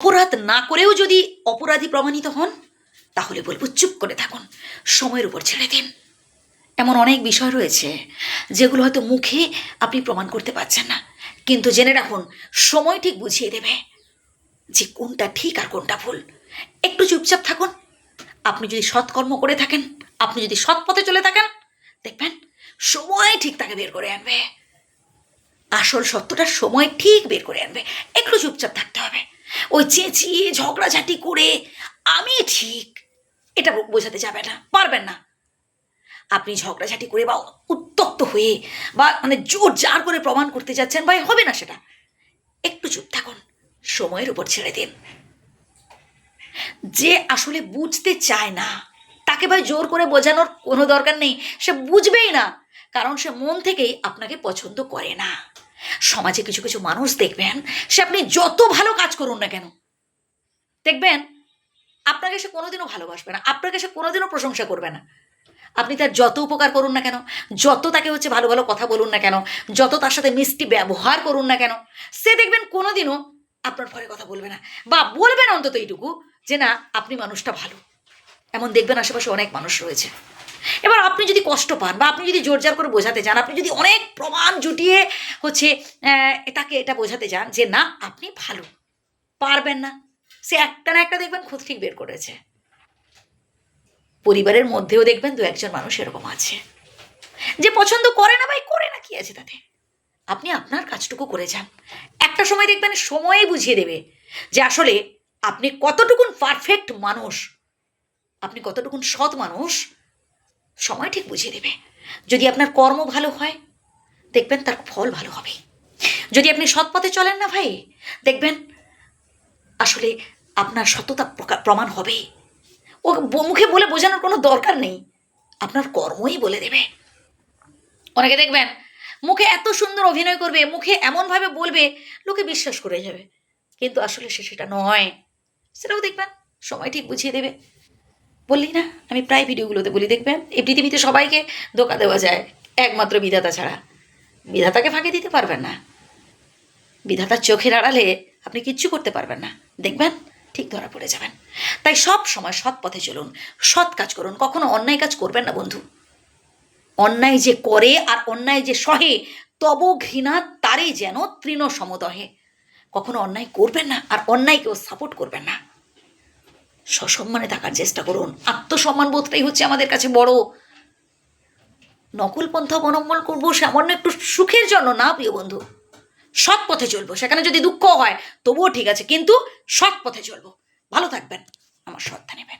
অপরাধ না করেও যদি অপরাধী প্রমাণিত হন, তাহলে বলব চুপ করে থাকুন, সময়ের উপর ছেড়ে দিন। এমন অনেক বিষয় রয়েছে যেগুলো হয়তো মুখে আপনি প্রমাণ করতে পারছেন না, কিন্তু জেনে রাখুন, সময় ঠিক বুঝিয়ে দেবে যে কোনটা ঠিক আর কোনটা ভুল। একটু চুপচাপ থাকুন, আপনি যদি সৎকর্ম করে থাকেন, আপনি যদি সৎ পথে চলে থাকেন, দেখবেন সময় ঠিক তাকে বের করে আনবে। আসল সত্যটা সময় ঠিক বের করে আনবে। একটু চুপচাপ থাকতে হবে। ওই চেঁচিয়ে ঝগড়াঝাটি করে, আমি ঠিক। এটা বোঝাতে যাবে না, পারবেন না। আপনি ঝগড়াঝাটি করে বা উত্তপ্ত হয়ে বা মানে জোর জার করে প্রমাণ করতে যাচ্ছেন, ভাই, হবে না সেটা। একটু চুপ থাকুন, সময়ের উপর ছেড়ে দিন। যে আসলে বুঝতে চায় না, তাকে ভাই জোর করে বোঝানোর কোনো দরকার নেই, সে বুঝবেই না, কারণ সে মন থেকেই আপনাকে পছন্দ করে না। সমাজে কিছু কিছু মানুষ দেখবেন, সে আপনি যত ভালো কাজ করুন না কেন, দেখবেন আপনাকে সে কোনোদিনও ভালোবাসবে না, আপনাকে সে কোনোদিনও প্রশংসা করবে না। আপনি তার যত উপকার করুন না কেন, যত তাকে হচ্ছে ভালো ভালো কথা বলুন না কেন, যত তার সাথে মিষ্টি ব্যবহার করুন না কেন, সে দেখবেন কোনোদিনও আপনার পরে কথা বলবে না বা বলবেন অন্তত এইটুকু যে না, আপনি মানুষটা ভালো। এমন দেখবেন আশেপাশে অনেক মানুষ রয়েছে। এবার আপনি যদি কষ্ট পান বা আপনি যদি জোরজার করে বোঝাতে চান, আপনি যদি অনেক প্রমাণ জুটিয়ে হচ্ছে তাকে এটা বোঝাতে চান যে না, আপনি ভালো। পারবেন না। সে একটা না একটা দেখবেন খুদ ঠিক বের করেছে। পরিবারের মধ্যেও দেখবেন দু একজন মানুষ এরকম আছে। যে পছন্দ করে না ভাই, করে না কি আছে তাতে? আপনি আপনার কাজটুকু করে যান। একটা সময় দেখবেন সময়ই বুঝিয়ে দেবে যে আসলে আপনি কতটুকুন পারফেক্ট মানুষ, আপনি কতটুকুন সৎ মানুষ সময় ঠিক বুঝিয়ে দেবে। যদি আপনার কর্ম ভালো হয়, দেখবেন তার ফল ভালো হবে। যদি আপনি সৎ পথে চলেন না ভাই, দেখবেন আসলে আপনার সততা প্রমাণ হবে। ও মুখে বলে বোঝানোর কোনো দরকার নেই। আপনার কর্মই বলে দেবে। অনেকে দেখবেন মুখে এত সুন্দর অভিনয় করবে, মুখে এমনভাবে বলবে, লোকে বিশ্বাস করে যাবে। কিন্তু আসলে সে সেটা নয়। সেটাও দেখবেন, সময় ঠিক বুঝিয়ে দেবে। বললি না, আমি প্রায় ভিডিওগুলোতে বলি, দেখবেন, এই পৃথিবীতে সবাইকে ধোকা দেওয়া যায়, একমাত্র বিধাতা ছাড়া। বিধাতাকে ফাঁকি দিতে পারবেন না। বিধাতার চোখের আড়ালে আপনি কিচ্ছু করতে পারবেন না। দেখবেন, ঠিক ধরা পড়ে যাবেন। তাই সব সময় সৎ পথে চলুন, সৎ কাজ করুন, কখনো অন্যায় কাজ করবেন না, বন্ধু। অন্যায় যে করে আর অন্যায় যে সহে, তব ঘৃণা তারই যেন তৃণ সমদহে কখনো অন্যায় করবেন না আর অন্যায়কেও সাপোর্ট করবেন না। সসম্মানে থাকার চেষ্টা করুন। আত্মসম্মান বোধটাই হচ্ছে আমাদের কাছে বড়। নকল পন্থা অবলম্বন করব সামান্য একটু সুখের জন্য না, প্রিয় বন্ধু। সৎ পথে চলবো, সেখানে যদি দুঃখ হয়, তবুও ঠিক আছে, কিন্তু সৎ পথে চলবো। ভালো থাকবেন, আমার শ্রদ্ধা নেবেন।